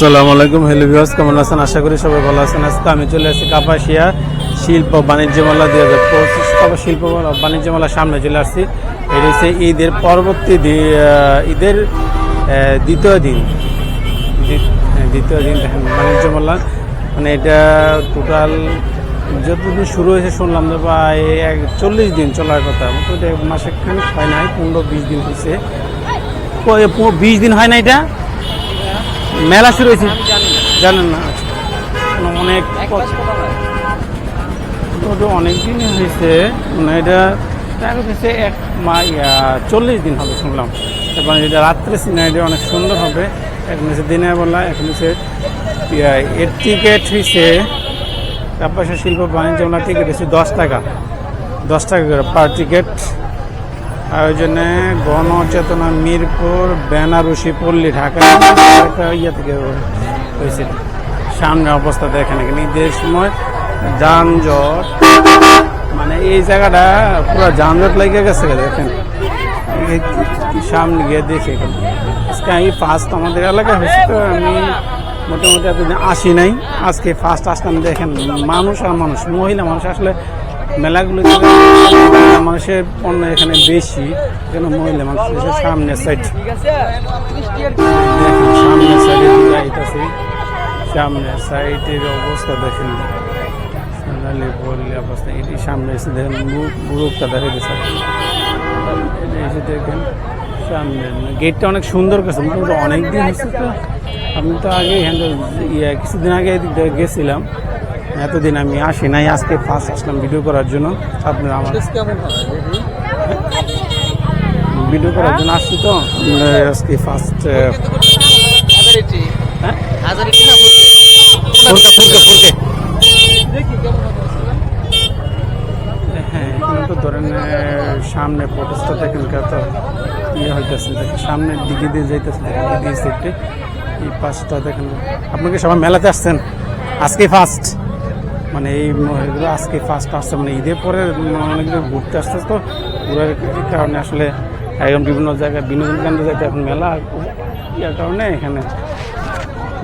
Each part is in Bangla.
আসসালামু আলাইকুম। হ্যালো ভিউয়ার্স কেমন আছেন? আশা করি সবাই ভালো আছেন। আজকে আমি চলে আসছি কাপাসিয়া শিল্প বাণিজ্য মেলা দুই হাজার পঁচিশ শিল্প বাণিজ্য মেলার সামনে চলে আসছি। এটা হচ্ছে ঈদের পরবর্তী ঈদের দ্বিতীয় দিন। হ্যাঁ, দ্বিতীয় দিন দেখেন বাণিজ্য মেলা। মানে এটা টোটাল যতদিন শুরু হয়েছে শুনলাম যে প্রায় এক চল্লিশ দিন চলার কথা। মাসে খানিক হয় নাই পনেরো বিশ দিন হয়েছে। বিশ দিন হয় না এটা? মেলা শুরু হয়েছে। জানেন না আচ্ছা। অনেক মোটামুটি অনেক দিনই হয়েছে মানে এটা হয়েছে এক মা চল্লিশ দিন হবে শুনলাম। এবং এটা রাত্রে সিনেমা, এটা অনেক সুন্দর হবে। এখন হচ্ছে দিনের বেলা, এখন হচ্ছে এর টিকিট হয়েছে কাপাসা শিল্প বাণিজ্য টিকিট হচ্ছে দশ টাকা। দশ টাকা করে পার টিকিট। আয়োজনে গণচেতনা মিরপুর, বেনারসি, পল্লী, ঢাকা একটা ইয়ে থেকে হয়েছে। সামনে অবস্থা দেখেন এখানে। ঈদের সময় যানজট মানে এই জায়গাটা পুরো যানজট লেগে গেছে দেখেন। সামনে গিয়ে দেখে এখানে। আজকে আমি ফার্স্ট আমাদের এলাকায় হয়েছে তো, আমি মোটামুটি এতদিন আসি নাই। আজকে ফার্স্ট আসলাম, দেখেন মানুষ আর মানুষ, মহিলা মানুষ আসলে মেলাগুলো মানুষের পণ্য এখানে বেশি, যেন মহিলা মানুষ এসে সামনের সাইড সামনের সাইডে যাইতেছে সামনের সাইডের অবস্থা দেখেন। এটি সামনে সামনে গেটটা অনেক সুন্দর আমি তো আগে থেকে ইয়ে কিছুদিন আগে গেছিলাম। এতদিন আমি আসি নাই আজকে ফার্স্ট আসলাম ভিডিও করার জন্য। আপনারা আমার ভিডিও করার জন্য আসছি তো। আজকে ফার্স্ট হ্যাঁ? হ্যাঁ তো ধরেন সামনে দেখেন ইয়ে হইতেছে দেখেন সামনের দিকে দিয়ে যাইতেছে দেখেন এই সাইডে এই পাশটা দেখেন। আপনাকে সবাই মেলাতে আসছেন? আজকে ফার্স্ট মানে এই আজকে ফার্স্ট আসছে মানে ঈদের পরে অনেকগুলো ঘুরতে আসতে তো ঘুরার কারণে আসলে এখন বিভিন্ন জায়গায়, বিনোদন কেন্দ্র যাইতে এখন মেলা ইয়ার কারণে এখানে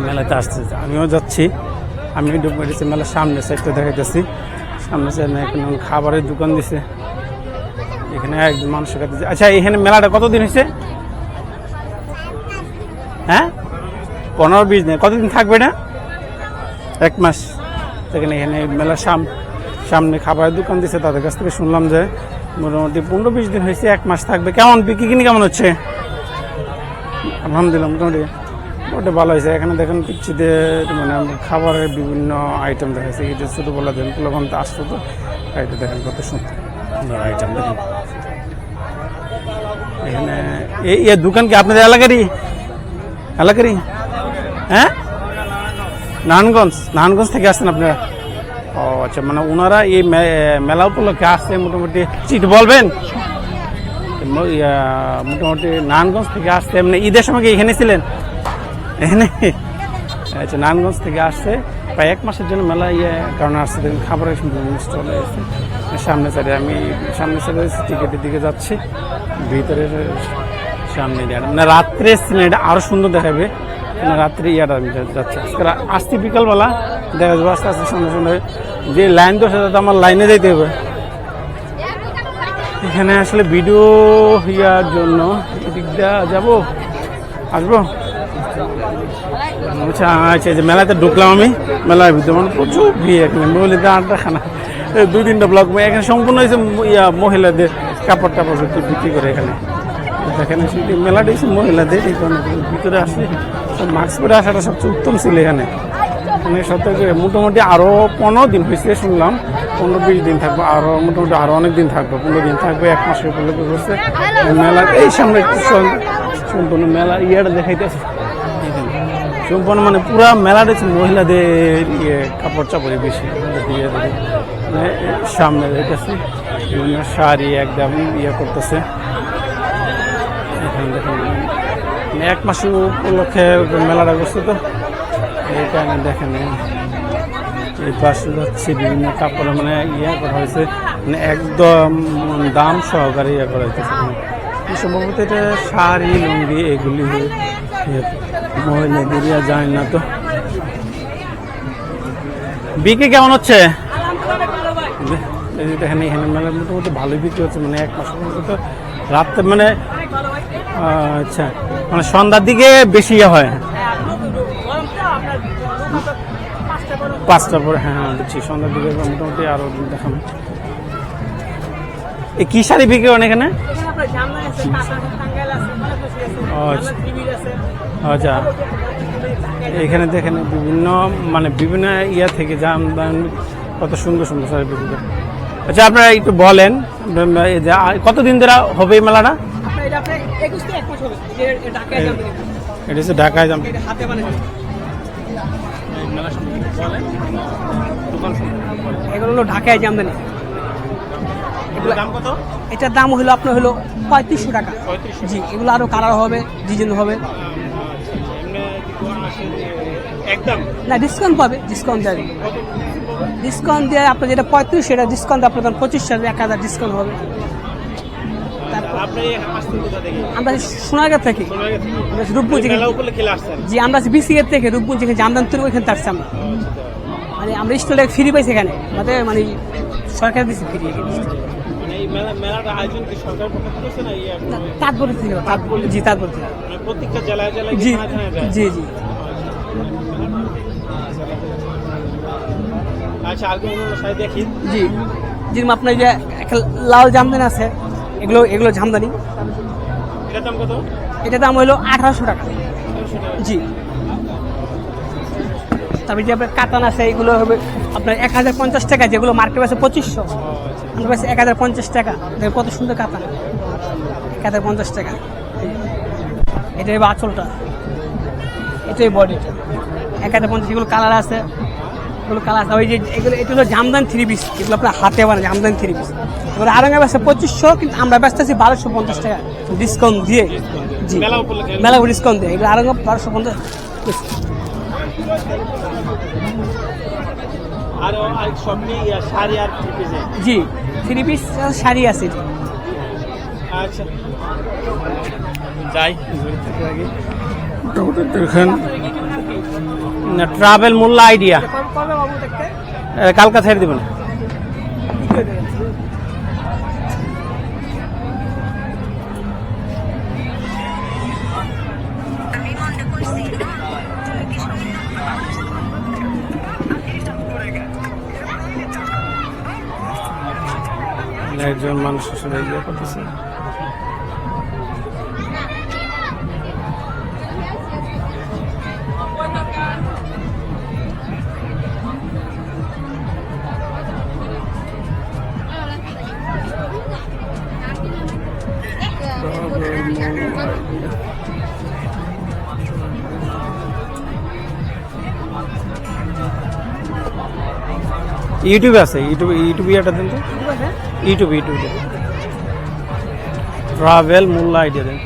মেলাতে আসতেছে আমিও যাচ্ছি। আমি পড়েছি মেলার সামনে সাইডটা দেখাইতেছি। সামনে সাইড এখানে খাবারের দোকান দিছে। এখানে একজন মানুষের কাছে আচ্ছা এখানে মেলাটা কতদিন হয়েছে হ্যাঁ? পনেরো, বিশ দিন। কতদিন থাকবে না এক মাস। এখানে এখানে মেলার সাম সামনে খাবারের দোকান দিচ্ছে তাদের কাছ থেকে শুনলাম যে মোটামুটি পনেরো বিশ দিন হয়েছে এক মাস থাকবে। কেমন বিক্রি কিনি কেমন হচ্ছে? আলহামদুলিল্লাহ মোটামুটি ওটা ভালো হয়েছে। এখানে দেখেন পিচ্ছিতে মানে খাবারের বিভিন্ন আইটেম দেখাচ্ছে এটা ছোটোবেলা দেন তখন তো আসতো তো এটা দেখেন কত সুন্দর। আইটেম দেখেন। এখানে এই এই দোকান কি আপনাদের এলাকারই? এলাকারই? হ্যাঁ? নারায়ণগঞ্জ নারায়ণগঞ্জ থেকে আসছেন আপনারা। ও আচ্ছা মানে ওনারা এই মেলা উপলক্ষে আসছে, মোটামুটি চিট বলবেন? মোটামুটি নারায়ণগঞ্জ থেকে আসছে, এমনি ঈদের সময় এখানে ছিলেন? এখানে? আচ্ছা নারায়ণগঞ্জ থেকে আসছে। প্রায় এক মাসের জন্য মেলা ইয়ে কারণে আসছে, দেখুন, খাবারের স্টল এসেছে। সামনে সাইডে আমি সামনে সাইডে টিকেটের দিকে যাচ্ছি, ভিতরে সামনে মানে রাত্রে সিনেমাটা আরও সুন্দর দেখাবে। রাত্রে ইয়াটা যাচ্ছি। আজকে আসছি বিকালবেলা দেখা যাব আস্তে আস্তে সঙ্গে সঙ্গে যে লাইন তো সেটা তো আমার লাইনে যেতে হবে। এখানে আসলে ভিডিও ইয়ার জন্য দিয়ে যাব। আসব? আচ্ছা আচ্ছা যে মেলাতে ঢুকলাম আমি। মেলার ভিতরে মানে প্রচুর ভিড় এখানে, মহিলাদের আড্ডা খানা দুই তিনটা ব্লক এখানে সম্পূর্ণ হয়েছে ইয়া মহিলাদের কাপড় টাপড় বিক্রি করে এখানে। এখানে শুধু মেলাটা হচ্ছে মহিলাদের, এই ভিতরে আসলে সব মাস্ক পরে আসাটা সবচেয়ে উত্তম ছিল এখানে। মানে সত্যি মোটামুটি আরও পনেরো দিন হয়েছে শুনলাম, পনেরো বিশ দিন থাকব আরও মোটামুটি আরও অনেক দিন থাকব, পনেরো দিন থাকবে, এক মাসের উপলক্ষে করছে। মেলা, এই সামনে সম্পূর্ণ মেলা ইয়েটা দেখাইতেছে। সম্পূর্ণ মানে পুরা মেলাটা মহিলাদের ইয়ে কাপড় চাপড়ে বেশি মানে সামনে দেখতেছি শাড়ি একদম ইয়ে করতেছে। দেখেন। মানে এক মাসের উপলক্ষে মেলাটা করছে তো। এই কারণে দেখেন। এই পাশে যাচ্ছে বিভিন্ন কাপড়ে মানে ইয়ে করা হয়েছে। মানে একদম দাম সহকারে ইয়ে করা হয়েছে সম্ভবত এটা শাড়ি, লুঙ্গি এগুলি ইয়ে মহিলাদেরই যায় না তো। বিক্রি কেমন হচ্ছে? দেখেন, এখানে মানে মোটামুটি ভালোই বিক্রি হচ্ছে। মানে এক মাস তো রাত্রে মানে আচ্ছা মানে সন্ধ্যার দিকে বেশি ইয়ে হয়? পাঁচটা পরে হ্যাঁ বুঝছি। সন্ধ্যার দিকে মোটামুটি আরও দেখান। এই কি শাড়ি বিক্রি করেন এখানে? আচ্ছা। আচ্ছা। এখানে দেখেন, বিভিন্ন মানে বিভিন্ন ইয়া থেকে জাম কত সুন্দর সুন্দর শাড়ি বিক্রি করে আচ্ছা আপনারা একটু বলেন কতদিন ধরে হবে এই হবে। এটা হচ্ছে ঢাকায় এগুলো হলো ঢাকায় জামদানি এগুলো দাম কত? এটার দাম হলো আপনার হলো পঁয়ত্রিশশো টাকা। জি এগুলো আরও কালার হবে ডিজাইন হবে। একদম? না ডিসকাউন্ট পাবে ডিসকাউন্ট দেবে ডিসকাউন্ট দিয়ে আপনার যেটা পঁয়ত্রিশ সেটা ডিসকাউন্ট আপনার পঁচিশ হাজার এক হাজার ডিসকাউন্ট হবে। আমরা থেকে। আমরা রূপগঞ্জ থেকে। জি আমরা বিসিএর থেকে রূপগঞ্জ থেকে জামদান তুলে ওইখানে আসছি আমরা। মানে আমরা স্টলটা ফ্রি পাইছি এখানে। মানে মানে সরকার দিচ্ছে ফ্রি মানে তাৎপর্য জি তাৎপর্য মানে জি জি জি। আচ্ছা জি যেরকম আপনার যে একটা লাল জামদানি আছে এগুলো এগুলো জামদানি। এটার দাম কত? এটার দাম হলো আঠারোশো টাকা। জি। তারপরে যে আপনার কাতান আছে এগুলো হবে আপনার এক হাজার পঞ্চাশ টাকা যেগুলো মার্কেট আছে পঁচিশশো। আমাদের কাছে এক হাজার পঞ্চাশ টাকা। কত সুন্দর কাতান। এক হাজার পঞ্চাশ টাকা। এটা হবে আঁচলটা। এটাই বডিটা এক হাজার পঞ্চাশ এগুলো কালার আছে। এগুলো কালার আছে। ওই যে এগুলো এটা হলো জামদান থ্রি পিস এগুলো আপনার হাতে বানা জামদান থ্রি পিস এবার আরঙ্গা ব্যবসা পঁচিশশো কিন্তু আমরা ব্যস্ত আছি বারোশো পঞ্চাশ টাকা ডিসকাউন্ট দিয়ে। জি। মেলা ডিসকাউন্ট দিয়ে। এগুলো আরঙ্গা বারোশো পঞ্চাশ। জি থ্রি পিস শাড়ি আছে। আচ্ছা। যাই। মোটামুটি দেখেন। ট্রাভেল মূল্য আইডিয়া কালকা ছেড়ে দিবেন। একজন মানুষ আসলে ইয়ে করতেছে ইউটিউবে আছে ইউটিউবে ইউটিউবে এটা দিন তো? ইউটিউব ইউটিউব ট্রাভেল মূল্য আইডিয়া দেন।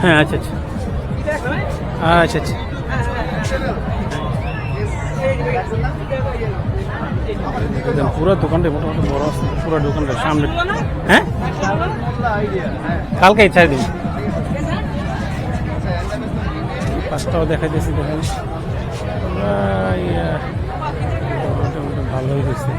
হ্যাঁ আচ্ছা আচ্ছা। আচ্ছা আচ্ছা। পুরো দোকানটা মোটামুটি বড় পুরো সামনে। হ্যাঁ? কালকে ছাড় দিন। পাঁচটাও দেখা দিয়েছি দেখেন ভালোই হয়েছে।